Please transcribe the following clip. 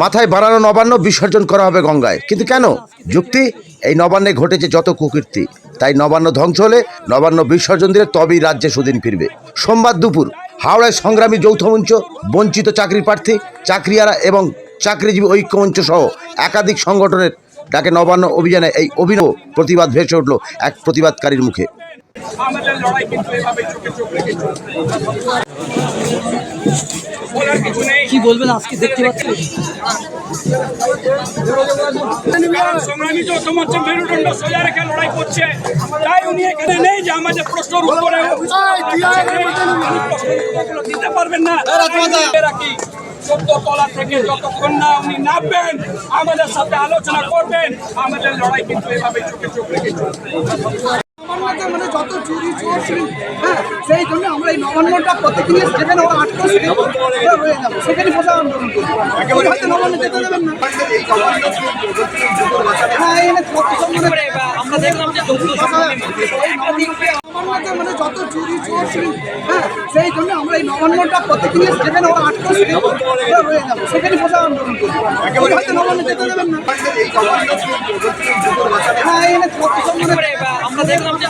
মাথায় বানানো নবান্ন বিসর্জন করা হবে গঙ্গায়। কিন্তু কেন? যুক্তি? এই নবান্নে ঘটেছে যত কুকীর্তি। তাই নবান্ন ধ্বংস হলে নবান্ন বিসর্জন দিলে তবেই রাজ্যে সুদিন ফিরবে। সোমবার দুপুর, হাওড়ায় সংগ্রামী যৌথ মঞ্চ, বঞ্চিত চাকরি প্রার্থী, চাকরিয়ারা এবং চাকরিজীবী ঐক্যমঞ্চ সহ একাধিক সংগঠনের ডাকে নবান্ন অভিযানে এই অভিনব প্রতিবাদ ভেসে উঠল এক প্রতিবাদকারীর মুখে। আমাদের লড়াই কিন্তু এভাবে চোখে চোখ রেখে চলবে বলার কিছু নেই কি বলবেন আজকে দেখতে পাচ্ছি সংগ্রামী যৌথ মঞ্চ মেরুদণ্ড সোজা রেখে লড়াই করছে তাই উনি এখানে নেই যে আমাদের প্রশ্নের উত্তরে দিতে পারবেন না রাখি তলা থেকে যতক্ষণ না উনি নামবেন আমাদের সাথে আলোচনা করবেন আমাদের লড়াই কিন্তু এভাবে চোখে চোখ রেখে চলবে মানে যত চুরি চোর হ্যাঁ সেই জন্য এই নবান্নটা প্রত্যেকদিন যেখানে ওরা আটকে রয়ে যাব। সেখানে বসে আন্দোলন করব। হয়তো নবান্ন যেতে দেবেন না। হ্যাঁ এখানে সম্মানে আমরা দেখলাম যে যৌথ মানে যত চুরি চোর হ্যাঁ সেই জন্য আমরা এই নবান্নটা প্রত্যেকদিন যেখানে ওরা আটকে রয়ে যাব। সেখানে বসে আন্দোলন করব। হয়তো নবান্ন যেতে দেবেন না। হ্যাঁ এখানে আমরা দেখলাম যে